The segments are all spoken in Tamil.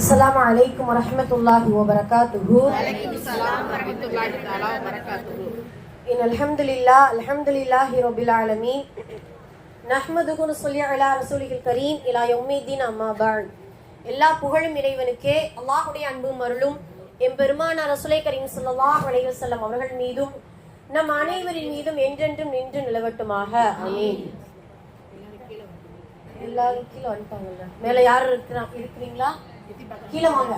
السلام عليكم ورحمة الله وبركاته وعليكم السلام ورحمة الله تعالى وبركاته إن الحمد لله الحمد لله رب العالمين نحمده ونصلي على رسوله الكريم إلى يوم الدين أما بعد எல்லா புகழும் இறைவனுக்கே அல்லாஹுடைய அன்பும் அருளும் எம்பெருமானார் ரசூலை கரீம் ஸல்லல்லாஹு அலைஹி வஸல்லம் அவர்கள் மீதும் நம் அனைவரின் மீதும் என்றென்றும் நின்று நிலவட்டுமாக ஆமீன் எல்லாரும் கீழே வந்துட்டாங்கல்ல மேல யாரும் இருக்கிறா இருக்கிறீங்களா கீழே வாங்க.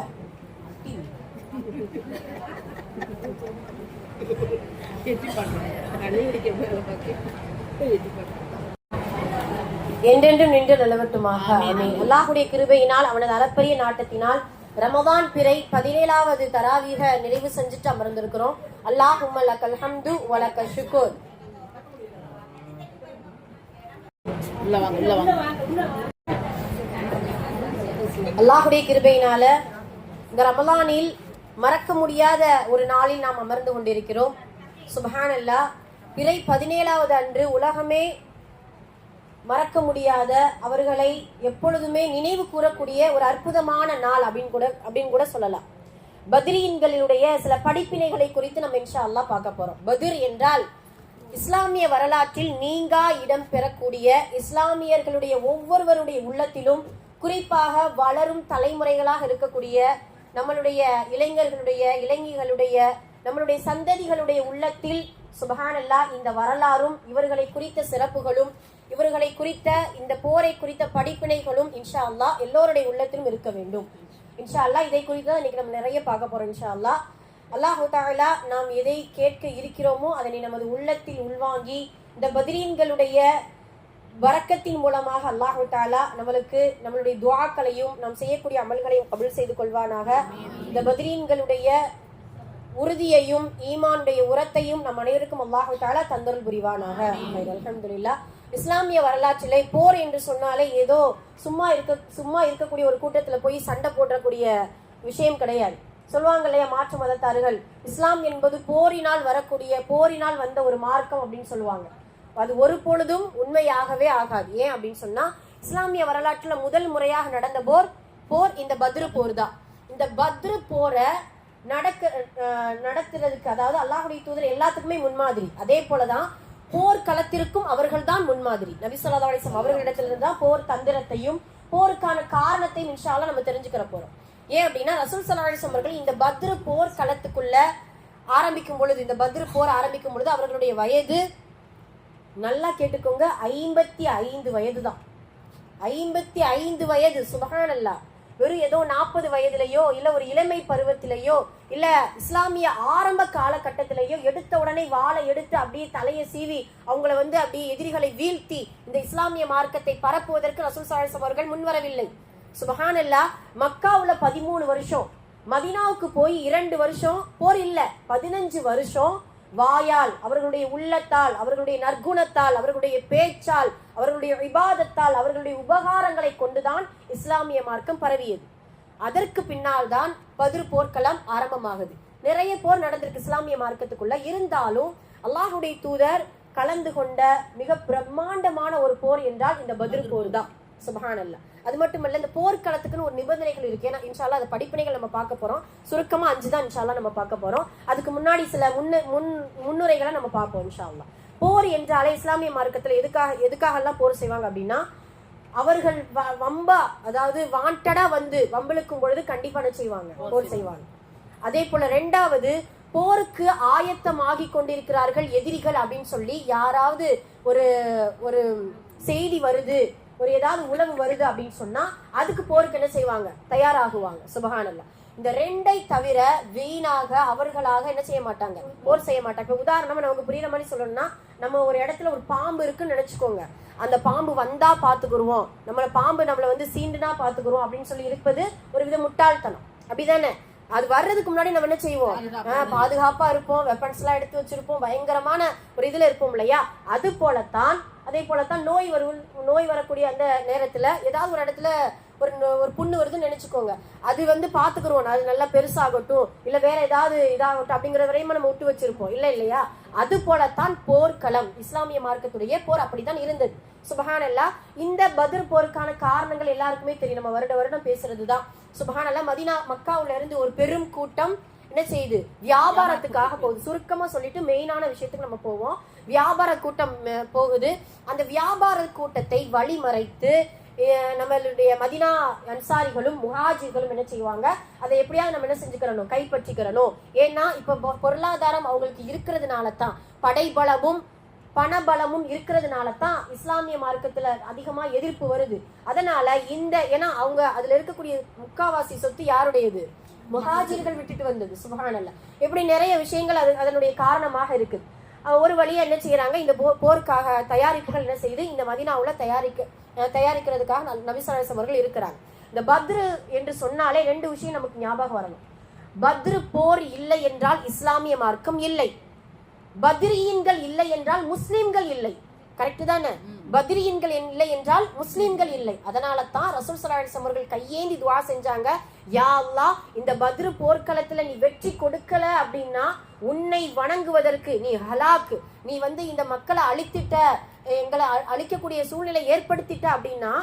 என்றென்றும் நின்று நிலவட்டுமாக ஆமென். அல்லாஹ்வுடைய கிருபையினால் அவனது அளப்பரிய நாட்டத்தினால் ரமதான் பிறை பதினேழாவது தராவீக நிறைவு செஞ்சுட்டு அமர்ந்திருக்கிறோம். அல்லாஹும் லக்கல் ஹம்து வலக்கல் ஷுக்கூர். அல்லாஹுடைய கிருபையினால இந்த ரமலானில் மறக்க முடியாத ஒரு நாளில் நாம் அமர்ந்து கொண்டிருக்கிறோம். சுபஹான் அல்லாஹ் பிறை பதினேழாவது அன்று உலகமே மறக்க முடியாத அவர்களை எப்பொழுதுமே நினைவு கூறக்கூடிய ஒரு அற்புதமான நாள் அப்படின்னு கூட அப்படின்னு கூட சொல்லலாம். பத்ரீன்களுடைய சில படிப்பினைகளை குறித்து நம்ம இன்ஷா அல்லாஹ் பார்க்க போறோம். பத்ர் என்றால் இஸ்லாமிய வரலாற்றில் நீங்கா இடம் பெறக்கூடிய இஸ்லாமியர்களுடைய ஒவ்வொருவருடைய உள்ளத்திலும் குறிப்பாக வளரும் தலைமுறைகளாக இருக்கக்கூடிய நம்மளுடைய இளைஞர்களுடைய இளைஞர்களுடைய நம்மளுடைய சந்ததிகளுடைய உள்ளத்தில் சுபஹானல்லா இந்த வரலாறும் இவர்களை குறித்த சிறப்புகளும் இவர்களை குறித்த இந்த போரை குறித்த படிப்பினைகளும் இன்ஷா அல்லா எல்லோருடைய உள்ளத்திலும் இருக்க வேண்டும். இன்ஷா அல்லாஹ் இதை குறித்து தான் இன்னைக்கு நம்ம நிறைய பார்க்க போறோம் இன்ஷா அல்லாஹ் அல்லாஹு தாலா நாம் எதை கேட்க இருக்கிறோமோ அதனை நமது உள்ளத்தில் உள்வாங்கி இந்த பத்ரீன்களுடைய வரக்கத்தின் மூலமாக அல்லாஹு தாலா நம்மளுக்கு நம்மளுடைய துவாக்களையும் நாம் செய்யக்கூடிய அமல்களையும் கபில் செய்து கொள்வானாக. இந்த பத்ரீன்களுடைய உறுதியையும் ஈமானுடைய உரத்தையும் நம் அனைவருக்கும் அல்லாஹு தாலா தந்தருள் புரிவானாக. அலமதுல்லா இஸ்லாமிய வரலாற்றிலே போர் என்று சொன்னாலே ஏதோ சும்மா இருக்க சும்மா இருக்கக்கூடிய ஒரு கூட்டத்தில் போய் சண்டை போடக்கூடிய விஷயம் கிடையாது. சொல்லுவாங்க இல்லையா மாற்று மதத்தார்கள்? இஸ்லாம் என்பது போரினால் வரக்கூடிய போரினால் வந்த ஒரு மார்க்கம் அப்படின்னு சொல்லுவாங்க. அது ஒரு பொழுதும் உண்மையாகவே ஆகாது. ஏன் அப்படின்னு சொன்னா இஸ்லாமிய வரலாற்றுல முதல் முறையாக நடந்த போர் போர் இந்த பத்ரு போர் தான். இந்த பத்ரு போரை நடக்க நடத்துறதுக்கு அதாவது அல்லாஹுடைய தூதர் எல்லாத்துக்குமே முன்மாதிரி. அதே போலதான் போர் களத்திற்கும் அவர்கள் தான் முன்மாதிரி. நபி சொல்லா அலைஹி அவர்களிடத்திலிருந்து தான் போர் தந்திரத்தையும் போருக்கான காரணத்தையும் இன்ஷா நம்ம தெரிஞ்சுக்கிற போறோம். ஏன் அப்படின்னா ரசூல் சல்லா அலைஹி அவர்கள் இந்த பத்ரு போர் களத்துக்குள்ள ஆரம்பிக்கும் பொழுது இந்த பத்ரு போர் ஆரம்பிக்கும் பொழுது அவர்களுடைய வயது நல்லா கேட்டுக்கோங்க. ஐம்பத்தி ஐந்து வயது தான் ஐம்பத்தி ஐந்து வயது சுபகானல்லா வெறும் ஏதோ நாற்பது வயதுலையோ இல்ல ஒரு இளமை பருவத்திலேயோ இல்ல இஸ்லாமிய ஆரம்ப காலகட்டத்திலேயோ எடுத்த உடனே வாளை எடுத்து அப்படியே தலையை சீவி அவங்கள வந்து அப்படியே எதிரிகளை வீழ்த்தி இந்த இஸ்லாமிய மார்க்கத்தை பரப்புவதற்கு ரசூல் சாஹிப் அவர்கள் முன்வரவில்லை. சுபஹானல்லா மக்காவுல பதிமூணு வருஷம் மதினாவுக்கு போய் இரண்டு வருஷம் போர் இல்ல பதினஞ்சு வருஷம் வாயால் அவர்களுடைய உள்ளத்தால் அவர்களுடைய நற்குணத்தால் அவர்களுடைய பேச்சால் அவர்களுடைய விவாதத்தால் அவர்களுடைய உபகாரங்களை கொண்டுதான் இஸ்லாமிய மார்க்கம் பரவியது. அதற்கு பின்னால் தான் பதிர் போர்க்களம் ஆரம்பமாகுது. நிறைய போர் நடந்திருக்கு இஸ்லாமிய மார்க்கத்துக்குள்ள. இருந்தாலும் அல்லாஹுடைய தூதர் கலந்து கொண்ட மிக பிரம்மாண்டமான ஒரு போர் என்றால் இந்த பதிர் போர் தான். சுபஹானல்லா. அது மட்டுமல்ல இந்த போர்க்களத்துக்குன்னு ஒரு நிபந்தனைகள் இருக்கு. ஏன்னா இன்ஷால்லா அது படிப்பினைகள் நம்ம பார்க்க போறோம். சுருக்கமா அஞ்சு தான் இன்ஷால்லா நம்ம பார்க்க போறோம். அதுக்கு முன்னாடி சில முன்னு முன் முன்னுரைகளை நம்ம பார்ப்போம் இன்ஷால்லா போர் என்றாலே இஸ்லாமிய மார்க்கத்துல எதுக்காக எதுக்காக எல்லாம் போர் செய்வாங்க அப்படின்னா அவர்கள் வம்பா அதாவது வாண்டடா வந்து வம்பிழுக்கும் பொழுது கண்டிப்பா செய்வாங்க? போர் செய்வாங்க. அதே போல ரெண்டாவது போருக்கு ஆயத்தமாகி கொண்டிருக்கிறார்கள் எதிரிகள் அப்படின்னு சொல்லி யாராவது ஒரு ஒரு செய்தி வருது ஒரு ஏதாவது உளவு வருது அப்படின்னு சொன்னா அதுக்கு போருக்கு என்ன செய்வாங்க? தயாராகுவாங்க. சுபஹானல்லா இந்த ரெண்டை தவிர வீணாக அவர்களாக என்ன செய்ய மாட்டாங்க? போர் செய்ய மாட்டாங்க. இப்ப உதாரணமா நமக்கு புரியுற மாதிரி சொல்லணும்னா நம்ம ஒரு இடத்துல ஒரு பாம்பு இருக்குன்னு நினைச்சுக்கோங்க. அந்த பாம்பு வந்தா பாத்துக்குருவோம். நம்மள பாம்பு நம்மள வந்து சீண்டுனா பாத்துக்குருவோம் அப்படின்னு சொல்லி இருப்பது ஒரு வித முட்டாள்தனம். அப்படிதானே? அது வர்றதுக்கு முன்னாடி நம்ம என்ன செய்வோம்? பாதுகாப்பா இருப்போம். வெப்பன்ஸ் எல்லாம் எடுத்து வச்சிருப்போம். பயங்கரமான ஒரு இதுல இருப்போம் இல்லையா? அது போலத்தான் அதே போலத்தான் நோய் வரும் நோய் வரக்கூடிய அந்த நேரத்துல ஏதாவது ஒரு இடத்துல ஒரு ஒரு புண்ணு வருதுன்னு நினைச்சுக்கோங்க. அது வந்து பாத்துக்கிறோம் அது நல்லா பெருசாகட்டும். இல்ல வேற ஏதாவது இதாகட்டும் அப்படிங்கிற வரையும் நம்ம விட்டு வச்சிருப்போம். இல்ல இல்லையா? அது போலத்தான் போர்க்களம் இஸ்லாமிய மார்க்கத்துடைய போர் அப்படித்தான் இருந்தது. சுபஹானல்லா இந்த பதிர் போருக்கான காரணங்கள் எல்லாருக்குமே தெரியும். நம்ம வருட வருடம் பேசுறதுதான். சுபஹானல்லா மதினா மக்காவுல இருந்து ஒரு பெரும் கூட்டம் என்ன செய்யுது வியாபாரத்துக்காக போகுது. சுருக்கமா சொல்லிட்டு மெயினான விஷயத்துக்கு நம்ம போவோம். வியாபார கூட்டம் போகுது. அந்த வியாபார கூட்டத்தை வழிமறைத்து நம்மளுடைய மதினா அன்சாரிகளும் முஹாஜிர்களும் என்ன செய்வாங்க? அதை எப்படியாவது நம்ம என்ன செஞ்சுக்கிறணும்? கைப்பற்றிக்கிறணும். ஏன்னா இப்போ பொருளாதாரம் அவங்களுக்கு இருக்கிறதுனால தான் படைபலமும் பணபலமும் இருக்கிறதுனால தான் இஸ்லாமிய மார்க்கத்தில் அதிகமாக எதிர்ப்பு வருது. அதனால இந்த ஏன்னா அவங்க அதில் இருக்கக்கூடிய முக்காவாசி சொத்து யாருடையது? முஹாஜிர்கள் விட்டுட்டு வந்தது. சுபஹானல்ல. இப்படி நிறைய விஷயங்கள் அது அதனுடைய காரணமாக இருக்குது ஒரு வழியாக என்ன செய்யறாங்க? இந்த போ- போருக்காக தயாரிப்புகள் என்ன செய்யுது இந்த மதினாவில் தயாரிக்க தயாரிக்கிறதுக்காக ந- அவர்கள் இருக்கிறாங்க. இந்த பத்ரு என்று சொன்னாலே ரெண்டு விஷயம் நமக்கு ஞாபகம் வரணும். பத்ரு போர் இல்லை என்றால் இஸ்லாமிய மார்க்கம் இல்லை. பத்ரியீன்கள் இல்லை என்றால் முஸ்லிம்கள் இல்லை. கரெக்ட் தானே? பத்ரியீன்கள் இல்லை என்றால் முஸ்லீம்கள் இல்லை. அதனால தான் ரசூல் ஸல்லல்லாஹு அவர்கள் கையேந்தி துவா செஞ்சாங்க. யா அல்லா இந்த பத்ரு போர்க்களத்துல நீ வெற்றி கொடுக்கல அப்படின்னா உன்னை வணங்குவதற்கு நீ ஹலாக்கு. நீ வந்து இந்த மக்களை அழித்திட்ட எங்களை அ- அழிக்கக்கூடிய சூழ்நிலை ஏற்படுத்திட்ட அப்படின்னா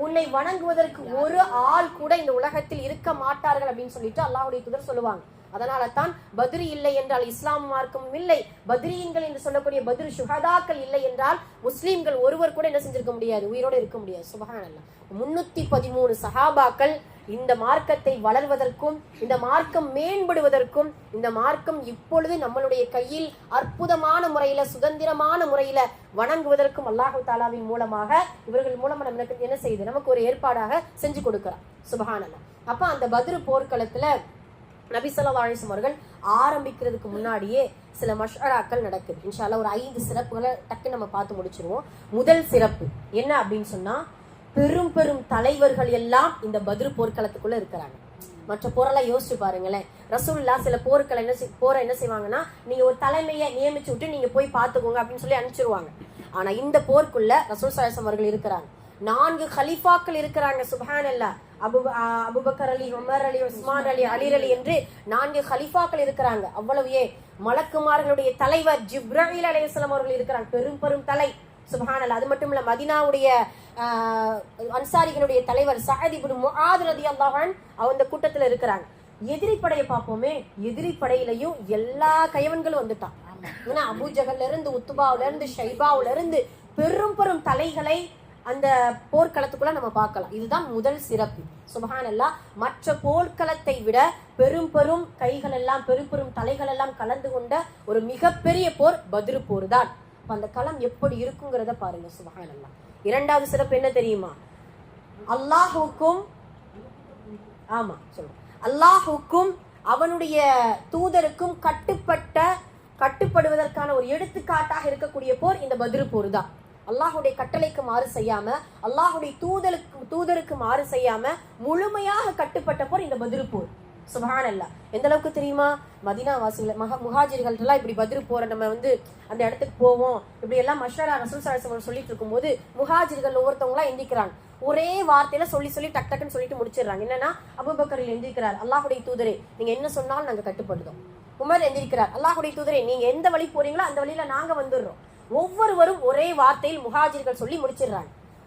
உன்னை வணங்குவதற்கு ஒரு ஆள் கூட இந்த உலகத்தில் இருக்க மாட்டார்கள் அப்படின்னு சொல்லிட்டு அல்லாஹுடைய துதர் சொல்லுவாங்க. அதனால தான் பத்ரி இல்லை என்றால் இஸ்லாம் மார்க்கம் இல்லை. பத்ரீன்கள் என்று சொல்லக்கூடிய பத்ரு சுஹதாக்கள் இல்லை என்றால் முஸ்லீம்கள் ஒருவர் கூட என்ன செஞ்சிருக்க முடியாது உயிரோடு இருக்க முடியாது. சுபகானல்ல முன்னூத்தி பதிமூணு சஹாபாக்கள் இந்த மார்க்கத்தை வளர்வதற்கும் இந்த மார்க்கம் மேம்படுவதற்கும் இந்த மார்க்கம் இப்பொழுது நம்மளுடைய கையில் அற்புதமான முறையில சுதந்திரமான முறையில வணங்குவதற்கும் அல்லாஹு தாலாவின் மூலமாக இவர்கள் மூலமா நமக்கு என்ன செய்யுது நமக்கு ஒரு ஏற்பாடாக செஞ்சு கொடுக்கிறார். சுபஹானல்லாஹ் அப்ப அந்த பத்ரு போர்க்களத்துல நபிசல்லா ஸல்லல்லாஹு அவர்கள் ஆரம்பிக்கிறதுக்கு முன்னாடியே சில மஷராக்கள் நடக்குது. இன்ஷால்லா ஒரு ஐந்து சிறப்புகளை டக்கு நம்ம பார்த்து முடிச்சிருவோம். முதல் சிறப்பு என்ன அப்படின்னு சொன்னா பெரும் பெரும் தலைவர்கள் எல்லாம் இந்த பதிரு போர்க்களத்துக்குள்ள இருக்கிறாங்க. மற்ற போரெல்லாம் யோசிச்சு பாருங்களேன். ரசூல்லா சில போர்க்களை என்ன செய்- போரை என்ன செய்வாங்கன்னா நீங்க ஒரு தலைமையை நியமிச்சு விட்டு நீங்க போய் பார்த்துக்கோங்க அப்படின்னு சொல்லி அனுப்பிச்சிருவாங்க. ஆனா இந்த போர்க்குள்ள ரசூல் சாயசம் அவர்கள் இருக்கிறாங்க. நான்கு ஹலீஃபாக்கள் இருக்கிறாங்க சுபஹானல்லா. அபு அபுபக்கர் அலி உமர் அலி உஸ்மான் அலி அலி அலி என்று நான்கு ஹலிஃபாக்கள் இருக்கிறாங்க. அவ்வளவு மலக்குமார்களுடைய தலைவர் ஜிப்ராஹில் அலையம் அவர்கள் இருக்கிறாங்க. பெரும் பெரும் தலை சுபஹானல்லா. அது மட்டும் இல்ல மதினாவுடைய அன்சாரிகளுடைய தலைவர் சஹத் இப்னு முஆத் ரலியல்லாஹு அந்த கூட்டத்துல இருக்கிறாங்க. எதிரி படையை பார்ப்போமே எதிரி படையிலையும் எல்லா கைவன்களும் வந்துட்டான். ஏன்னா அபுஜகல்ல இருந்து உத்துபாவில இருந்து ஷைபாவில இருந்து பெரும் பெரும் தலைகளை அந்த போர்க்களத்துக்குள்ள நம்ம பார்க்கலாம். இதுதான் முதல் சிறப்பு. சுபஹான் அல்லா மற்ற போர்க்களத்தை விட பெரும் பெரும் கைகள் எல்லாம் பெரும் பெரும் தலைகள் எல்லாம் கலந்து கொண்ட ஒரு மிகப்பெரிய போர் பதிரு போர் தான் அந்த களம் எப்படி இருக்குங்கிறத பாருங்க சுபஹானல்லா. இரண்டாவது சிறப்பு என்ன தெரியுமா? அல்லாஹுக்கும் ஆமா சொல்லுங்க. அல்லாஹுக்கும் அவனுடைய தூதருக்கும் கட்டுப்பட்ட கட்டுப்படுவதற்கான ஒரு எடுத்துக்காட்டாக இருக்கக்கூடிய போர் இந்த பதிரு போர் தான் அல்லாஹுடைய கட்டளைக்கு மாறு செய்யாம அல்லாஹுடைய தூதருக்கு தூதருக்கு மாறு செய்யாம முழுமையாக கட்டுப்பட்ட போர் இந்த பத்ரு போர் சுபஹானல்லா எந்த அளவுக்கு தெரியுமா? மதினா வாசிகள் மக முஹாஜிர்கள்ட்டெல்லாம் இப்படி பதிரு போற நம்ம வந்து அந்த இடத்துக்கு போவோம். இப்படி எல்லாம் மஷரா ரசூல் சலாசம் சொல்லிட்டு இருக்கும்போது முஹாஜிர்கள் ஒவ்வொருத்தவங்களா எந்திக்கிறாங்க. ஒரே வார்த்தையில சொல்லி சொல்லி டக் டக்குன்னு சொல்லிட்டு முடிச்சிடுறாங்க. என்னன்னா அபுபக்கரில் எந்திரிக்கிறார் அல்லாஹுடைய தூதரே நீங்க என்ன சொன்னாலும் நாங்க கட்டுப்படுதோம் உமர் எந்திரிக்கிறார் அல்லாஹுடைய தூதரே நீங்க எந்த வழி போறீங்களோ அந்த வழியில நாங்க வந்துடுறோம். ஒவ்வொருவரும் ஒரே வார்த்தையில் முஹாஜிர்கள் சொல்லி முடிச்சிடுறாங்க.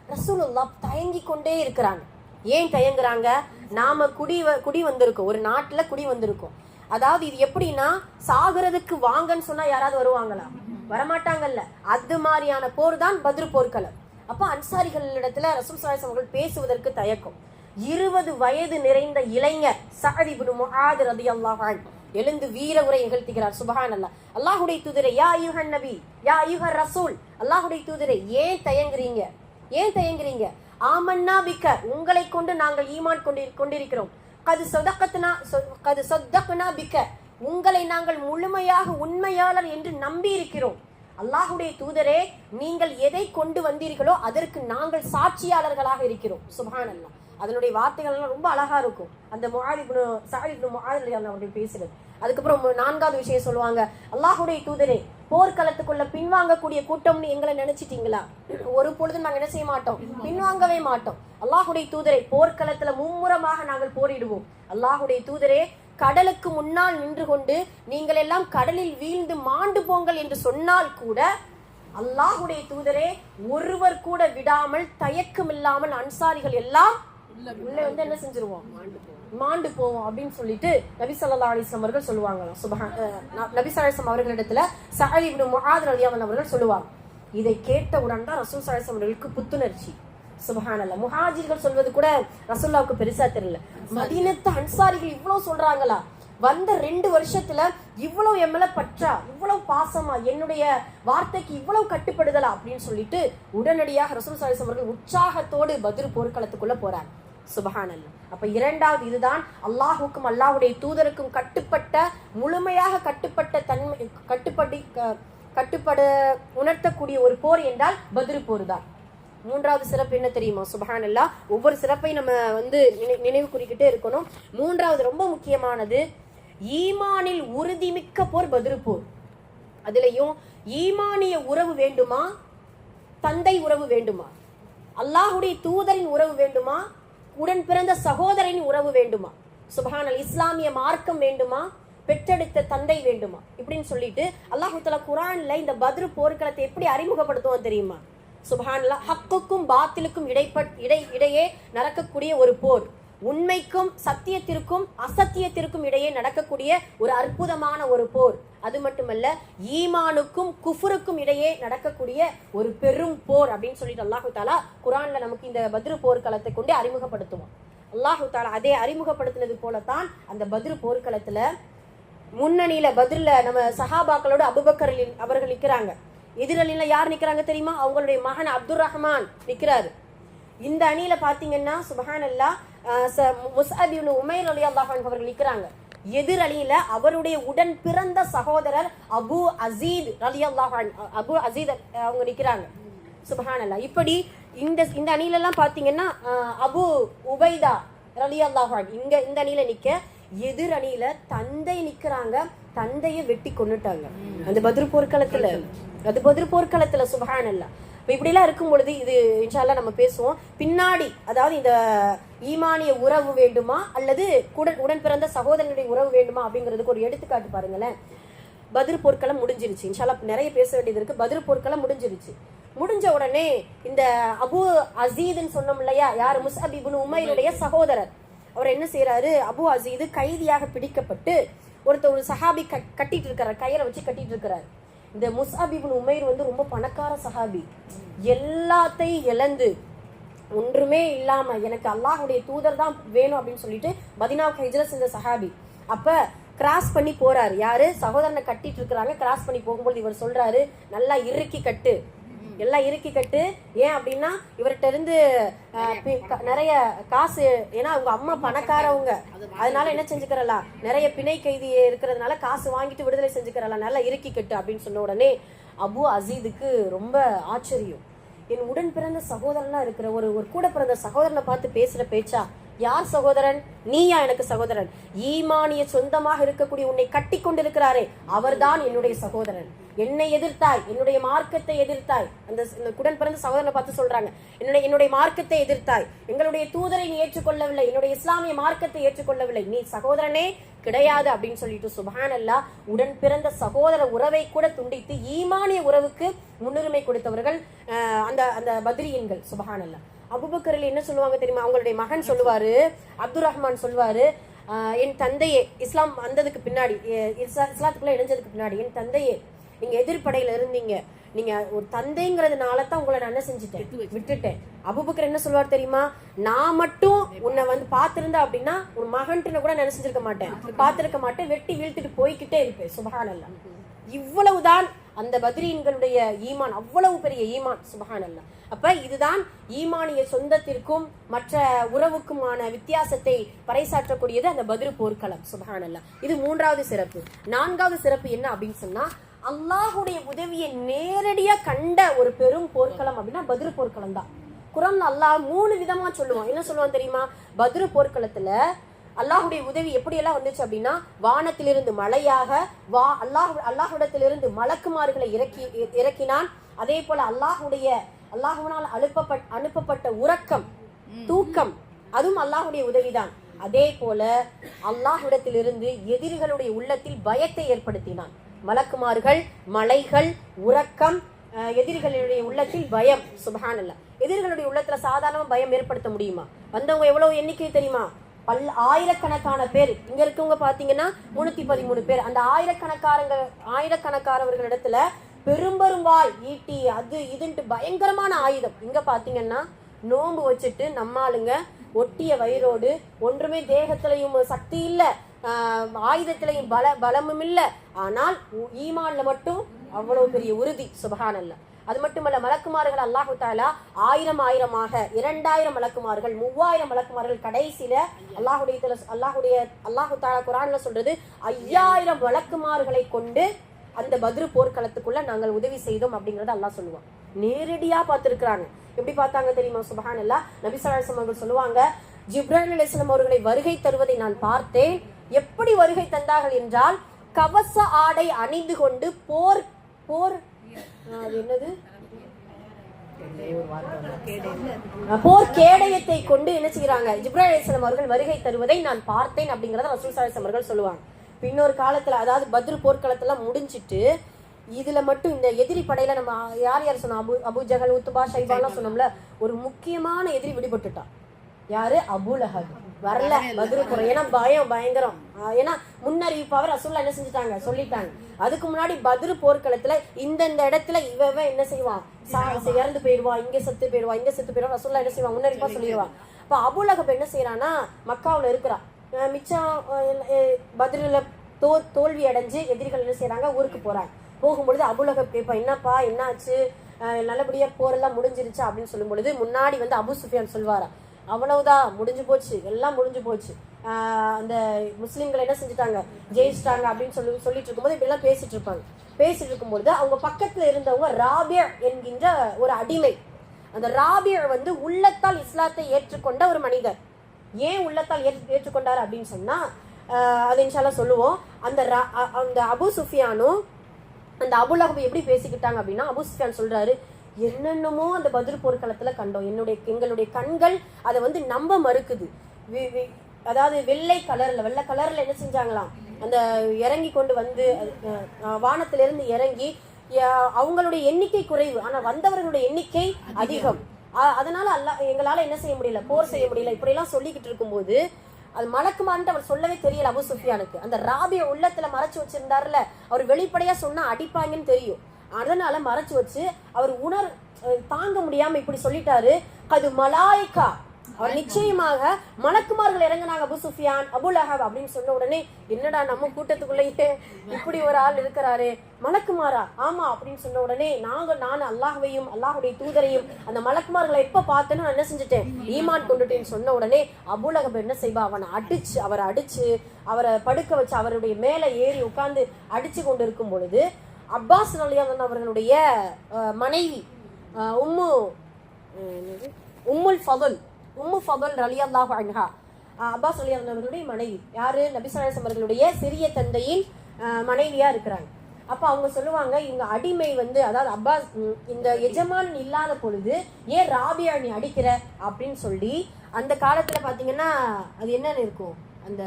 ரசூலுல்லா தயங்கி கொண்டே இருக்கிறாங்க. ஏன் தயங்குறாங்க? நாம குடி வ- குடி வந்திருக்கோம். ஒரு நாட்டுல குடி வந்திருக்கோம். அதாவது இது எப்படின்னா சாகுறதுக்கு வாங்கன்னு சொன்னா யாராவது வருவாங்களா? வரமாட்டாங்கல்ல. அது மாதிரியான போர் தான் பத்ரு போர்க்களம். அப்போ அன்சாரிகளிடத்துல ரசூல் சலாஸ் அவர்கள் பேசுவதற்கு தயக்கம். இருபது வயது நிறைந்த இளைஞர் சஹதிபுன் முஆத் ரலியல்லாஹு அல்லாஹான் எழுந்து வீர உரை நிகழ்த்துகிறார். சுபஹான் அல்லாஹ் அல்லாஹுடைய தூதரை யா யுஹன் நபி யா ஐயுஹர் ரசூல். அல்லாஹுடைய தூதரை ஏன் தயங்குறீங்க? ஏன் தயங்குறீங்க? ஆமன்னா பிக்க உங்களை கொண்டு நாங்கள் ஈமான் கொண்டு கொண்டிருக்கிறோம். கது சொதக்கத்துனா கது சொத்தக்குனா பிக்க உங்களை நாங்கள் முழுமையாக உண்மையாளர் என்று நம்பி இருக்கிறோம் அல்லாஹுடைய தூதரே நீங்கள் எதை கொண்டு வந்தீர்களோ அதற்கு நாங்கள் சாட்சியாளர்களாக இருக்கிறோம். சுபான் அல்லா அதனுடைய வார்த்தைகள் எல்லாம் ரொம்ப அழகா இருக்கும். அந்த முஹாலிப்னு சாஹிப்னு முஹாலி அவர்கள் பேசுறது. அதுக்கப்புறம் நான்காவது விஷயம் சொல்லுவாங்க அல்லாஹுடைய தூதரே போர்க்களத்துக்குள்ள பின்வாங்கக்கூடிய கூட்டம்னு எங்களை நினைச்சிட்டீங்களா? ஒரு பொழுதும் நாங்க என்ன செய்ய மாட்டோம்? பின்வாங்கவே மாட்டோம். அல்லாஹுடைய தூதரை போர்க்களத்துல மும்முரமாக நாங்கள் போரிடுவோம். அல்லாஹுடைய தூதரே கடலுக்கு முன்னால் நின்று கொண்டு நீங்கள் எல்லாம் கடலில் வீழ்ந்து மாண்டு போங்கள் என்று சொன்னால் கூட அல்லாஹுடைய தூதரே ஒருவர் கூட விடாமல் தயக்கம் இல்லாமல் அன்சாரிகள் எல்லாம் உள்ள வந்து என்ன செஞ்சிருவோம்? மாண்டு போவோம் அப்படின்னு சொல்லிட்டு நபி ஸல்லல்லாஹு அவர்கள் சொல்லுவாங்களாம். சுபஹான் நபி ஸல்லல்லாஹு அவர்களிடத்துல சஹலி இப்னு முஆத் அவர்கள் சொல்லுவாங்க. இதை கேட்டவுடன் தான் ரசூல் ஸல்லல்லாஹு அவர்களுக்கு புத்துணர்ச்சி. சுபஹானல்லாஹ். முஹாஜிர்கள் சொல்வது கூட ரசுல்லாவுக்கு பெருசா தெரியல. மதீனத்து அன்சாரிகள் இவ்வளவு சொல்றாங்களா? வந்த ரெண்டு வருஷத்துல இவ்வளவு என் மேல பற்றா இவ்வளவு பாசமா என்னுடைய வார்த்தைக்கு இவ்வளவு கட்டுப்படுதலா அப்படின்னு சொல்லிட்டு உடனடியாக ரசூல் சாலிஸ் அவர்கள் உற்சாகத்தோடு பதில் போர்க்களத்துக்குள்ள போறாங்க. சுபஹானல்ல. அப்ப இரண்டாவது இதுதான் அல்லாஹுக்கும் அல்லாஹுடைய தூதருக்கும் கட்டுப்பட்ட முழுமையாக கட்டுப்பட்ட தன்மை கட்டுப்படி க- கட்டுப்பட உணர்த்தக்கூடிய ஒரு போர் என்றால் பதில் போர் தான் மூன்றாவது சிறப்பு என்ன தெரியுமா? சுபஹானல்லா. ஒவ்வொரு சிறப்பை நம்ம வந்து நினை- நினைவு குறிக்கிட்டே இருக்கணும். மூன்றாவது ரொம்ப முக்கியமானது ஈமானில் உறுதிமிக்க போர் பத்ரு போர் அதுலயும் ஈமானிய உறவு வேண்டுமா? தந்தை உறவு வேண்டுமா? அல்லாஹுடைய தூதரின் உறவு வேண்டுமா? உடன் பிறந்த சகோதரின் உறவு வேண்டுமா? சுபஹானல் இஸ்லாமிய மார்க்கம் வேண்டுமா? பெற்றெடுத்த தந்தை வேண்டுமா? இப்படின்னு சொல்லிட்டு அல்லாஹுத்தல குரான்ல இந்த பத்ரு போர்க்களத்தை எப்படி அறிமுகப்படுத்துவோம் தெரியுமா? சுபஹானல்லா ஹக்குக்கும் பாத்திலுக்கும் இடைப்பட் இடை இடையே நடக்கக்கூடிய ஒரு போர். உண்மைக்கும் சத்தியத்திற்கும் அசத்தியத்திற்கும் இடையே நடக்கக்கூடிய ஒரு அற்புதமான ஒரு போர். அது மட்டுமல்ல ஈமானுக்கும் குஃபுருக்கும் இடையே நடக்கக்கூடிய ஒரு பெரும் போர் அப்படின்னு சொல்லிட்டு அல்லாஹு தாலா குரான்ல நமக்கு இந்த பத்ரு போர்க்களத்தை கொண்டு அறிமுகப்படுத்துவோம் அல்லாஹு தாலா அதே அறிமுகப்படுத்தினது போலத்தான் அந்த பத்ரு போர்க்களத்துல முன்னணியில பதில்ல நம்ம சஹாபாக்களோட அபுபக்கர் அவர்கள் நிக்கிறாங்க. எதிரணியில யார் நிக்கிறாங்க தெரியுமா? அவங்களுடைய மகன் அப்துல் ரஹ்மான் நிக்கிறாரு. இந்த அணியில பாத்தீங்கன்னா சுபஹான் அல்லா முஸ்அப் உமைர் அலி அல்லாஹான் அவர்கள் இருக்கிறாங்க. எதிர் அணியில அவருடைய உடன் பிறந்த சகோதரர் அபு அசீத் அலி அல்லாஹான் அபு அசீத் அவங்க நிற்கிறாங்க சுபஹான் அல்லா இப்படி இந்த இந்த அணியில எல்லாம் பாத்தீங்கன்னா அபு உபைதா ரலி அல்லாஹான் இங்க இந்த அணியில நிக்க எதிர் அணியில தந்தை நிக்கிறாங்க. தந்தையை வெட்டி கொன்னுட்டாங்க. அந்த பதிர் போர்க்களத்துல. அது பதிர் போர்க்களத்துல சுபஹான் அல்லா இப்படி எல்லாம் இருக்கும் பொழுது இது இன்ஷால்லா நம்ம பேசுவோம். பின்னாடி அதாவது இந்த ஈமானிய உறவு வேண்டுமா? அல்லது உடன் உடன் பிறந்த சகோதரனுடைய உறவு வேண்டுமா? அப்படிங்கிறதுக்கு ஒரு எடுத்துக்காட்டு பாருங்களேன். பதிர் போர்க்களம் முடிஞ்சிருச்சு. இன்ஷாலா நிறைய பேச வேண்டியது இருக்கு. பதிர் போர்க்களம் முடிஞ்சிருச்சு. முடிஞ்ச உடனே இந்த அபு அசீதுன்னு சொன்னோம் இல்லையா? யார்? முஸ்அப் உமையினுடைய சகோதரர். அவர் என்ன செய்யறாரு அபு அசீது கைதியாக பிடிக்கப்பட்டு ஒருத்தர் ஒரு சஹாபி கட்- கட்டிட்டு இருக்கிறார் கையில வச்சு கட்டிட்டு இருக்கிறார் இந்த முஸ்அப் இப்னு உமைர் வந்து ரொம்ப பணக்கார சஹாபி. எல்லாத்தையும் இழந்து ஒன்றுமே இல்லாம எனக்கு அல்லாஹுடைய தூதர் தான் வேணும் அப்படின்னு சொல்லிட்டு மதினாவுக்கு ஹிஜ்ரத் செஞ்ச சஹாபி. அப்ப கிராஸ் பண்ணி போறாரு. யாரு? சகோதரனை கட்டிட்டு இருக்கிறாங்க. கிராஸ் பண்ணி போகும்போது இவர் சொல்றாரு நல்லா இறுக்கி கட்டு. எல்லாம் இறுக்கி கட்டு. ஏன் அப்படின்னா இவர்கிட்ட இருந்து நிறைய காசு ஏன்னா அவங்க அம்மா பணக்காரவங்க. அதனால என்ன செஞ்சுக்கிறலாம் நிறைய பிணை கைதி இருக்கிறதுனால காசு வாங்கிட்டு விடுதலை செஞ்சுக்கிறலாம் நல்லா இறுக்கி கட்டு அப்படின்னு சொன்ன உடனே அபு அசீதுக்கு ரொம்ப ஆச்சரியம். என் உடன் பிறந்த சகோதரனா இருக்கிற ஒரு ஒரு கூட பிறந்த சகோதரனை பார்த்து பேசுற பேச்சா? யார் சகோதரன்? நீயா எனக்கு சகோதரன். ஈமானிய சொந்தமாக இருக்கக்கூடிய உன்னை கட்டி கொண்டிருக்கிறாரே அவர்தான் என்னுடைய சகோதரன். என்னை எதிர்த்தாய் என்னுடைய மார்க்கத்தை எதிர்த்தாய். அந்த இந்த குடன் பிறந்த சகோதரனை பார்த்து சொல்றாங்க. என்னுடைய என்னுடைய மார்க்கத்தை எதிர்த்தாய். எங்களுடைய தூதரை நீ ஏற்றுக்கொள்ளவில்லை என்னுடைய இஸ்லாமிய மார்க்கத்தை ஏற்றுக்கொள்ளவில்லை. நீ சகோதரனே கிடையாது அப்படின்னு சொல்லிட்டு சுபான் அல்லா உடன் பிறந்த சகோதர உறவை கூட துண்டித்து ஈமானிய உறவுக்கு முன்னுரிமை கொடுத்தவர்கள் அந்த அந்த பத்ரியன்கள் சுபஹான் அல்லா அபுபக்கரில் என்ன சொல்லுவாங்க தெரியுமா? அவங்களுடைய மகன் சொல்லுவாரு அப்துல் ரஹ்மான் சொல்லுவாரு என் தந்தையே இஸ்லாம் வந்ததுக்கு பின்னாடி இஸ்லா- இஸ்லாத்துக்குள்ள இணைஞ்சதுக்கு பின்னாடி என் தந்தையே நீங்க எதிர்ப்படையில இருந்தீங்க. நீங்க ஒரு தந்தைங்கிறதுனால தான் உங்களை நான் என்ன செஞ்சுட்டேன்? விட்டுட்டேன். அபுபக்கர் என்ன சொல்லுவார் தெரியுமா? நான் மட்டும் உன்னை வந்து பார்த்திருந்தா அப்படின்னா ஒரு மகன்ட்டு கூட நான் செஞ்சிருக்க மாட்டேன். பார்த்திருக்க மாட்டேன். வெட்டி வீழ்த்திட்டு போய்க்கிட்டே இருப்பேன். சுபஹான் அல்லா இவ்வளவுதான் அந்த பத்ரீன்களுடைய ஈமான். அவ்வளவு பெரிய ஈமான். சுபஹான் அல்லா அப்ப இதுதான் ஈமானிய சொந்தத்திற்கும் மற்ற உறவுக்குமான வித்தியாசத்தை பறைசாற்றக்கூடியது அந்த பத்ரு போர்க்களம். சுபஹான் அல்லா இது மூன்றாவது சிறப்பு. நான்காவது சிறப்பு என்ன அப்படின்னு சொன்னா அல்லாஹுடைய உதவியை நேரடியா கண்ட ஒரு பெரும் போர்க்களம் அப்படின்னா பத்ரு போர்க்களம் தான். குரான் அல்லாஹ் மூணு விதமா சொல்லுவான். என்ன சொல்லுவான் தெரியுமா? பத்ரு போர்க்களத்துல அல்லாஹுடைய உதவி எப்படியெல்லாம் வந்துச்சு அப்படின்னா வானத்திலிருந்து மழையாக வா அல்லாஹ் அல்லாஹ்விடத்திலிருந்து மலக்குமார்களை இறக்கி இறக்கினான். அதே போல அல்லாஹுடைய அல்லாஹுவினால் அனுப்பப்பட் அனுப்பப்பட்ட உறக்கம் தூக்கம் அதுவும் அல்லாஹுடைய உதவிதான். அதே போல அல்லாஹ்விடத்திலிருந்து எதிரிகளுடைய உள்ளத்தில் பயத்தை ஏற்படுத்தினான். மலக்குமார்கள் மலைகள் உறக்கம் எதிரிகளுடைய உள்ளத்தில் பயம். சுபஹானல்ல. எதிரிகளுடைய உள்ளத்துல சாதாரண பயம் ஏற்படுத்த முடியுமா? வந்தவங்க எவ்வளவு எண்ணிக்கை தெரியுமா? பல் ஆயிரக்கணக்கான பேர். இங்க இருக்கவங்க பாத்தீங்கன்னா முன்னூத்தி பதிமூணு பேர். அந்த ஆயிரக்கணக்காரங்க ஆயிரக்கணக்காரவர்களிடத்துல பெரும்பெரும்பால் ஈட்டி அது இதுன்ட்டு பயங்கரமான ஆயுதம். இங்க பாத்தீங்கன்னா நோம்பு வச்சுட்டு நம்மாளுங்க ஒட்டிய வயிறோடு ஒன்றுமே தேகத்திலையும் சக்தி இல்லை. ஆயுதத்திலையும் பல பலமும் இல்லை ஆனால் உ- ஈமான்ல மட்டும் அவ்வளவு பெரிய உறுதி சுபஹானல்ல. அது மட்டுமல்ல மலக்குமார்கள் அல்லாஹு தாலா ஆயிரம் ஆயிரமாக இரண்டாயிரம் மலக்குமார்கள் மூவாயிரம் மலக்குமார்கள் கடைசியில அல்லாஹுடைய அல்லாஹுடைய அல்லாஹு தாலா குரான்ல சொல்றது ஐயாயிரம் வழக்குமார்களை கொண்டு அந்த பத்ரு போர்க்களத்துக்குள்ள நாங்கள் உதவி செய்தோம் அப்படிங்கறத அல்லாஹ் சொல்லுவான். நேரடியா பார்த்திருக்கிறாங்க. எப்படி பார்த்தாங்க தெரியுமா சுபஹான் அல்லா நபிசலாசம் அவர்கள் சொல்லுவாங்க ஜிப்ரான் அலிஸ்லாம் அவர்களை வருகை தருவதை நான் பார்த்தேன். எப்படி வருகை தந்தார்கள் என்றால் கவச ஆடை அணிந்து கொண்டு போர் போர் அது என்னது? போர் கேடயத்தை கொண்டு என்ன செய்யறாங்க ஜிப்ராஹிம் அலிஸ்லாம் அவர்கள் வருகை தருவதை நான் பார்த்தேன் அப்படிங்கறத ரசூல் சாலிஸ் அவர்கள் சொல்லுவாங்க. பின்னொரு காலத்துல அதாவது பத்ரு போர்க்களத்தெல்லாம் முடிஞ்சிட்டு இதுல மட்டும் இந்த எதிரி படையில நம்ம யார் யார் சொன்னோம் அபு அபு ஜகல் உத்துபா ஷைபாலாம் சொன்னோம்ல ஒரு முக்கியமான எதிரி விடுபட்டுட்டான். யாரு? அபுலஹப் வரல. போற ஏன்னா பயம் பயங்கரம். ஏன்னா முன்னறிவிப்பாக ரசூல்லா என்ன செஞ்சுட்டாங்க? சொல்லிட்டாங்க. அதுக்கு முன்னாடி பத்ரு போர்க்களத்துல இந்தந்த இடத்துல இவ என்ன செய்வான் சா- இறந்து போயிடுவா இங்க செத்து போயிடுவா இங்க செத்து போயிடுவா ரசூல்லா என்ன செய்வான் முன்னறிவிப்பா சொல்லிடுவான் அப்ப அபுலஹப் என்ன செய்யறான்னா மக்காவுல இருக்கிறா. மிச்சம் பத்ருல தோ தோல்வி அடைஞ்சு எதிரிகள் என்ன செய்றாங்க? ஊருக்கு போறாங்க. போகும்பொழுது அபுலகப் கேட்பா என்னப்பா என்னாச்சு? நல்லபடியா போரெல்லாம் முடிஞ்சிருச்சா? அப்படின்னு சொல்லும் பொழுது முன்னாடி வந்து அபு சுஃபியான் சொல்வாரா அவ்வளவுதான் முடிஞ்சு போச்சு. எல்லாம் முடிஞ்சு போச்சு. அந்த முஸ்லீம்களை என்ன செஞ்சுட்டாங்க? ஜெயிச்சிட்டாங்க அப்படின்னு சொல்லி சொல்லிட்டு இருக்கும்போது இப்படிலாம் பேசிட்டு இருப்பாங்க. பேசிட்டு இருக்கும்பொழுது அவங்க பக்கத்துல இருந்தவங்க ராபியா என்கின்ற ஒரு அடிமை. அந்த ராபியா வந்து உள்ளத்தால் இஸ்லாத்தை ஏற்றுக்கொண்ட ஒரு மனிதர். ஏன் உள்ளத்தால் ஏற்று ஏற்றுக்கொண்டார் அப்படின்னு சொன்னா அது இன்ஷால்லா சொல்லுவோம். அந்த ரா- அ- அந்த அபு சுஃபியானும் அந்த அபுலஹப் எப்படி பேசிக்கிட்டாங்க அப்படின்னா அபு சுஃபியான் சொல்றாரு என்னென்னமோ அந்த பதில் போர்க்களத்துல கண்டோம். என்னுடைய எங்களுடைய கண்கள் அதை வந்து நம்ப மறுக்குது. வி- வி- அதாவது வெள்ளை கலர்ல வெள்ளை கலர்ல என்ன செஞ்சாங்களாம்? அந்த இறங்கி கொண்டு வந்து வானத்திலிருந்து இறங்கி அவங்களுடைய எண்ணிக்கை குறைவு. ஆனா வந்தவர்களுடைய எண்ணிக்கை அதிகம். அதனால அல்ல எங்களால என்ன செய்ய முடியல போர் செய்ய முடியல. இப்படி எல்லாம் சொல்லிக்கிட்டு இருக்கும்போது அது மலக்குமான்ட்டு அவர் சொல்லவே தெரியல அபு சுஃபியானுக்கு. அந்த ராபிய உள்ளத்துல மறைச்சு வச்சிருந்தாருல அவர் வெளிப்படையா சொன்னா அடிப்பாங்கன்னு தெரியும். அதனால மறைச்சு வச்சு அவர் உணர் தாங்க முடியாம இப்படி சொல்லிட்டாரு. அது மலாய்க்கா அவர் நிச்சயமாக மலக்குமார்கள் இறங்கினாங்க அபு சுஃபியான் அபுல் அஹப் அப்படின்னு சொன்ன உடனே என்னடா நம்ம கூட்டத்துக்குள்ளேயே இப்படி ஒரு ஆள் இருக்கிறாரு மலக்குமாரா ஆமா அப்படின்னு சொன்ன உடனே நாங்க நான் அல்லாஹ்வையும் அல்லாஹுடைய தூதரையும் அந்த மலக்குமார்களை எப்ப பார்த்தேன்னு நான் என்ன செஞ்சுட்டேன்? ஈமான் கொண்டுட்டேன்னு சொன்ன உடனே அபுல் அஹப் என்ன செய்வா? அவனை அடிச்சு அவரை அடிச்சு அவரை படுக்க வச்சு அவருடைய மேலே ஏறி உட்கார்ந்து அடிச்சு கொண்டு இருக்கும் பொழுது அப்பாஸ் நலியாதன் அவர்களுடைய மனைவி உம்மு உம்முல் ஃபதுல் உம்மு ஃபதுல் ரலியல்லாஹு அன்ஹா. அப்பாஸ் அலியான் அவர்களுடைய மனைவி. யாரு? நபிசல்லாஸ் அவர்களுடைய சிறிய தந்தையின் மனைவியா இருக்கிறாங்க. அப்ப அவங்க சொல்லுவாங்க இவங்க அடிமை வந்து அதாவது அப்பாஸ் இந்த எஜமான் இல்லாத பொழுது ஏன் ராபியா நீ அடிக்கிற? அப்படின்னு சொல்லி அந்த காலத்துல பாத்தீங்கன்னா அது என்னன்னு இருக்கும்? அந்த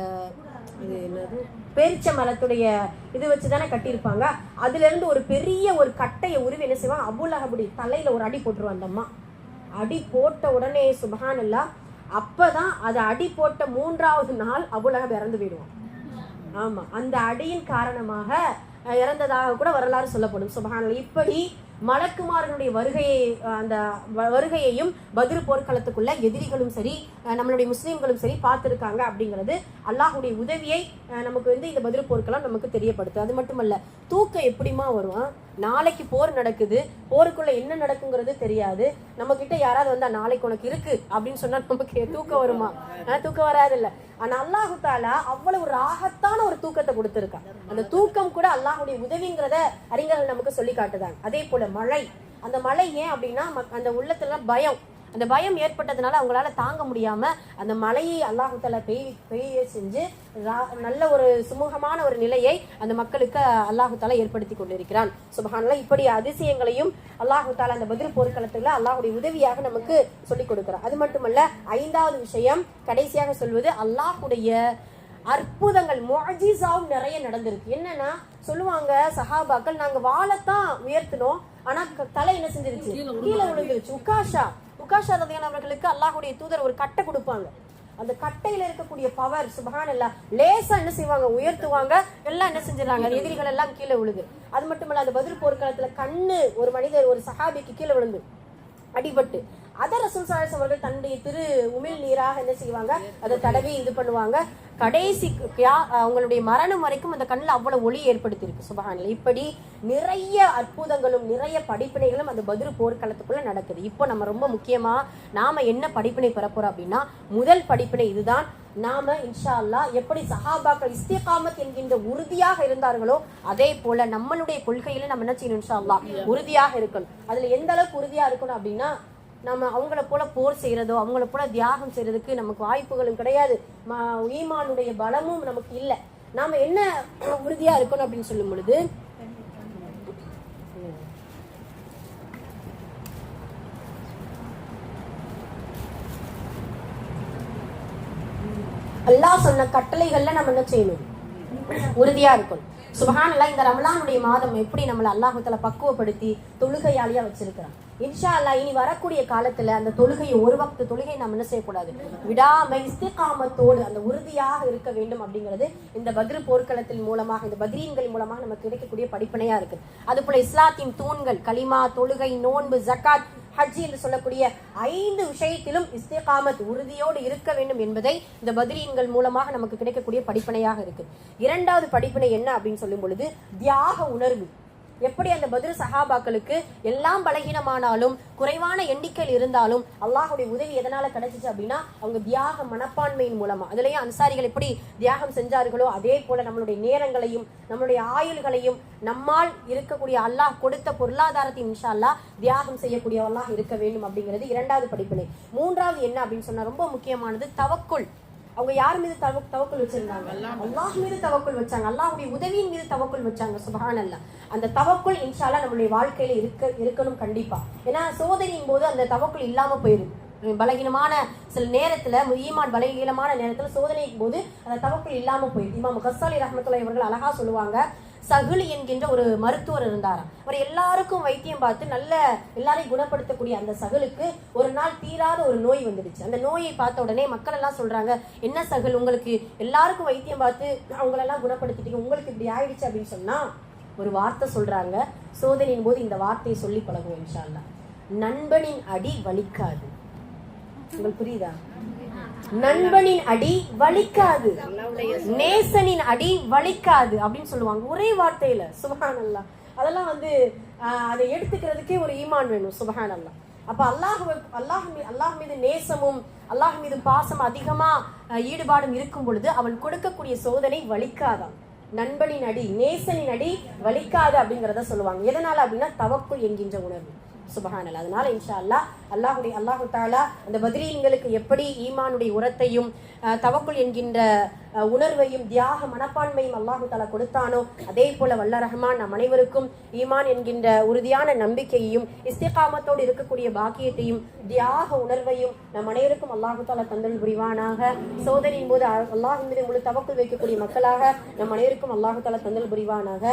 இது என்னது? பேரிச்ச மரத்துடைய இது வச்சு தானே கட்டியிருப்பாங்க. அதுலேருந்து ஒரு பெரிய ஒரு கட்டையை உருவி என்ன செய்வான் அபுல்லஹபுடைய தலையில் ஒரு அடி போட்டுருவான் அந்த அம்மா. அடி போட்ட உடனே சுபஹானல்லா அப்பதான் அது அடி போட்ட மூன்றாவது நாள் அபுல் இறந்து போயிடுவான். ஆமாம் அந்த அடியின் காரணமாக இறந்ததாக கூட வரலாறு சொல்லப்படும். சுபஹானல்லா இப்படி மலக்குமாரனுடைய வருகையை அந்த வ- வருகையையும் பதில் போர்க்களத்துக்குள்ள எதிரிகளும் சரி நம்மளுடைய முஸ்லீம்களும் சரி பார்த்துருக்காங்க அப்படிங்கிறது அல்லாஹுடைய உதவியை நமக்கு வந்து இந்த பதில் போருக்கெல்லாம் நமக்கு தெரியப்படுத்து அது மட்டுமல்ல தூக்கம் எப்படிமா வரும்? நாளைக்கு போர் நடக்குது. போருக்குள்ள என்ன நடக்குங்கிறது தெரியாது. நம்ம கிட்ட யாராவது வந்தா நாளைக்கு உனக்கு இருக்கு அப்படின்னு சொன்னா நமக்கு தூக்கம் வருமா? தூக்கம் வராது இல்ல ஆனா அல்லாஹு தாலா அவ்வளவு ராகத்தான ஒரு தூக்கத்தை கொடுத்துருக்கான் அந்த தூக்கம் கூட அல்லாஹுடைய உதவிங்கிறத அறிஞர்கள் நமக்கு சொல்லி காட்டுதாங்க அதே போல மழை. அந்த மழை ஏன் அப்படின்னா மக்- அந்த உள்ளத்துல பயம். அந்த பயம் ஏற்பட்டதுனால அவங்களால தாங்க முடியாம அந்த மலையை அல்லாஹு தாலா பெய் பெய்ய செஞ்சு நல்ல ஒரு சுமூகமான ஒரு நிலையை அந்த மக்களுக்கு அல்லாஹு தாலா ஏற்படுத்தி கொண்டிருக்கிறான். சுபஹானல்லாஹ் இப்படி அதிசயங்களையும் அல்லாஹு தாலா அந்த பதில் போர்க்களத்துல அல்லாஹுடைய உதவியாக நமக்கு சொல்லிக் கொடுக்கிறான். அது மட்டுமல்ல ஐந்தாவது விஷயம் கடைசியாக சொல்வது அல்லாஹுடைய அற்புதங்கள் முஅஜிசாவும் நிறைய நடந்திருக்கு. என்னன்னா சொல்லுவாங்க சஹாபாக்கள் நாங்க வாழைத்தான் உயர்த்தினோம் ஆனா தலை என்ன செஞ்சிருச்சு? கீழே விழுந்துருச்சு உக்காஷா உக்காஷா ரதியான அவர்களுக்கு அல்லாஹுடைய தூதர் ஒரு கட்டை கொடுப்பாங்க. அந்த கட்டையில இருக்கக்கூடிய பவர் சுபஹான் எல்லாம் லேசா என்ன செய்வாங்க? உயர்த்துவாங்க. எல்லாம் என்ன செஞ்சிடறாங்க? எதிரிகள் எல்லாம் கீழே விழுது. அது மட்டுமல்ல அந்த பதில் போர்க்களத்துல கண்ணு ஒரு மனிதர் ஒரு சஹாபிக்கு கீழே விழுந்து அடிபட்டு அதை ரசூல் சாயஸ் அவர்கள் தன்னுடைய திரு உமிழ் நீராக என்ன செய்வாங்க? அதை தடவி இது பண்ணுவாங்க. கடைசி அவங்களுடைய மரணம் வரைக்கும் அந்த கண்ணில் அவ்வளவு ஒளி ஏற்படுத்தியிருக்கு. சுபஹானில் இப்படி நிறைய அற்புதங்களும் நிறைய படிப்பினைகளும் அந்த பதிரு போர்க்களத்துக்குள்ள நடக்குது. இப்போ நம்ம ரொம்ப முக்கியமா நாம என்ன படிப்பினை பெறப்போறோம் அப்படின்னா முதல் படிப்பினை இதுதான். நாம இன்ஷா அல்லாஹ் எப்படி சஹாபாக்கள் இஸ்திகாமத் என்கின்ற உறுதியாக இருந்தார்களோ அதே போல நம்மளுடைய கொள்கையில நம்ம என்ன செய்யணும் இன்ஷா அல்லா உறுதியாக இருக்கணும். அதுல எந்த அளவுக்கு உறுதியா இருக்கணும் அப்படின்னா நம்ம அவங்கள போல போர் செய்யறதோ அவங்கள போல தியாகம் செய்யறதுக்கு நமக்கு வாய்ப்புகளும் கிடையாது. ஈமானுடைய பலமும் நமக்கு இல்லை. நாம என்ன உறுதியா இருக்கணும் அப்படின்னு சொல்லும் பொழுது அல்லாஹ் சொன்ன கட்டளைகள்ல நம்ம என்ன செய்யணும்? உறுதியா இருக்கணும். சுபஹானல்லாஹ் இந்த ரமலானுடைய மாதம் எப்படி நம்மள அல்லாஹத்துல பக்குவப்படுத்தி தொழுகையாளியா வச்சிருக்கிறான்? இன்ஷா அல்லாஹ் இனி வரக்கூடிய காலத்துல அந்த தொழுகையை ஒரு வக்த தொழுகை நம்ம என்ன செய்யக்கூடாது? விடாம இஸ்திகாமத்தோடு அந்த உறுதியாக இருக்க வேண்டும் அப்படிங்கிறது இந்த பத்ரு போர்க்களத்தின் மூலமாக இந்த பக்ரீன்கள் மூலமாக நமக்கு கிடைக்கக்கூடிய படிப்பனையா இருக்கு. அது போல இஸ்லாத்தின் தூண்கள் கலிமா தொழுகை நோன்பு ஜக்காத் ஹஜ் என்று சொல்லக்கூடிய ஐந்து விஷயத்திலும் இஸ்திகாமத் உறுதியோடு இருக்க வேண்டும் என்பதை இந்த பத்ரீன்கள் மூலமாக நமக்கு கிடைக்கக்கூடிய படிப்பனையாக இருக்கு. இரண்டாவது படிப்பினை என்ன அப்படின்னு சொல்லும் பொழுது தியாக உணர்வு. எப்படி அந்த பதில் சஹாபாக்களுக்கு எல்லாம் பலகீனமானாலும் குறைவான எண்ணிக்கையில் இருந்தாலும் அல்லாஹுடைய உதவி எதனால கிடைச்சிச்சு அப்படின்னா அவங்க தியாக மனப்பான்மையின் மூலமா. அதுலயும் அன்சாரிகள் எப்படி தியாகம் செஞ்சார்களோ அதே போல நம்மளுடைய நேரங்களையும் நம்மளுடைய ஆயுள்களையும் நம்மால் இருக்கக்கூடிய அல்லாஹ் கொடுத்த பொருளாதாரத்தையும் இன்ஷா அல்லாஹ் தியாகம் செய்யக்கூடியவர்களாக இருக்க வேண்டும் அப்படிங்கிறது இரண்டாவது படிப்பினை மூன்றாவது என்ன அப்படின்னு சொன்னா ரொம்ப முக்கியமானது தவக்குள். அவங்க யார் மீது தவ தவக்குள் வச்சிருந்தாங்க? அல்லாஹ் மீது தவக்குள் வச்சாங்க. அல்லாஹுடைய உதவியின் மீது தவக்குள் வச்சாங்க. சுபஹான் அல்ல அந்த தவக்குள் இன்ஷால்லா நம்மளுடைய வாழ்க்கையில இருக்க இருக்கணும் கண்டிப்பா. ஏன்னா சோதனையின் போது அந்த தவக்குள் இல்லாம போயிடும் பலகீனமான சில நேரத்துல ஈமான் பலகீனமான நேரத்துல சோதனையின் போது அந்த தவக்குள் இல்லாம போயிடும் இமாம் கசாலி ரஹமத்துல்லா அவர்கள் அழகா சொல்லுவாங்க சகுலி என்கின்ற ஒரு மருத்துவர் இருந்தாராம். அவர் எல்லாருக்கும் வைத்தியம் பார்த்து நல்ல எல்லாரையும் குணப்படுத்தக்கூடிய அந்த சகுலுக்கு ஒரு நாள் தீராத ஒரு நோய் வந்துடுச்சு. அந்த நோயை பார்த்த உடனே மக்கள் எல்லாம் சொல்றாங்க என்ன சகுல்? உங்களுக்கு எல்லாருக்கும் வைத்தியம் பார்த்து அவங்களெல்லாம் குணப்படுத்திட்டீங்க. உங்களுக்கு இப்படி ஆயிடுச்சு அப்படின்னு சொன்னா ஒரு வார்த்தை சொல்றாங்க. சோதனையின் போது இந்த வார்த்தையை சொல்லி பழகுவோம் இன்ஷா நண்பனின் அடி வலிக்காது. உங்களுக்கு புரியுதா? நண்பனின் அடி வலிக்காது. நேசனின் அடி வலிக்காது அப்படின்னு சொல்லுவாங்க. ஒரே வார்த்தையில சுபஹான் அதெல்லாம் வந்து ஆஹ், அதை எடுத்துக்கிறதுக்கே ஒரு ஈமான் வேணும் சுபஹான் அப்ப அல்லாஹ் அல்லாஹ் மீ அல்லாஹ் மீது நேசமும் அல்லாஹ் மீது பாசம் அதிகமா ஈடுபாடும் இருக்கும் பொழுது அவன் கொடுக்கக்கூடிய சோதனை வலிக்காதான் நண்பனின் அடி நேசனின் அடி வலிக்காது அப்படிங்கிறத சொல்லுவாங்க. எதனால அப்படின்னா தவக்குள் என்கின்ற உணர்வு. சுபஹானல். அதனால இன்ஷா அல்லாஹ் அல்லாஹுடைய அல்லாஹு தாலா அந்த பத்ரீன்களுக்கு எப்படி ஈமானுடைய உரத்தையும் தவக்குள் என்கின்ற உணர்வையும் தியாக மனப்பான்மையும் அல்லாஹு தாலா கொடுத்தானோ அதே போல வல்ல ரஹ்மான் நம் அனைவருக்கும் ஈமான் என்கின்ற உறுதியான நம்பிக்கையையும் இஸ்திகாமத்தோடு இருக்கக்கூடிய பாக்கியத்தையும் தியாக உணர்வையும் நம் அனைவருக்கும் அல்லாஹு தாலா தந்தல் புரிவானாக. சோதனையின் போது அல்லாஹ் மீது முழு தவக்குள் வைக்கக்கூடிய மக்களாக நம் அனைவருக்கும் அல்லாஹு தாலா தந்தல் புரிவானாக.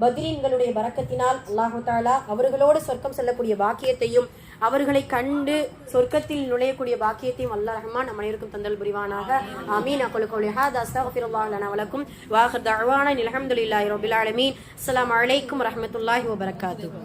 பதிலீன்களுடைய பரக்கத்தினால் அல்லாஹு தாலா அவர்களோடு சொர்க்கம் செல்லக்கூடிய பாக்கியத்தையும் அவர்களை கண்டு சொர்க்கத்தில் நுழையக்கூடிய பாக்கியத்தையும் அல்லா ரஹ்மான் நம்ம அனைவருக்கும் தந்தல் புரிவானாக. அமீன் அக்குலு கௌலி ஹாதா அஸ்தக்ஃபிருல்லாஹ் லனா வலக்கும். வாஹிர் தஅவானா அல்ஹம்துலில்லாஹி ரப்பில் ஆலமீன். அஸ்ஸலாமு அலைக்கும் வரஹ்மத்துல்லாஹி வபரகாத்துஹு.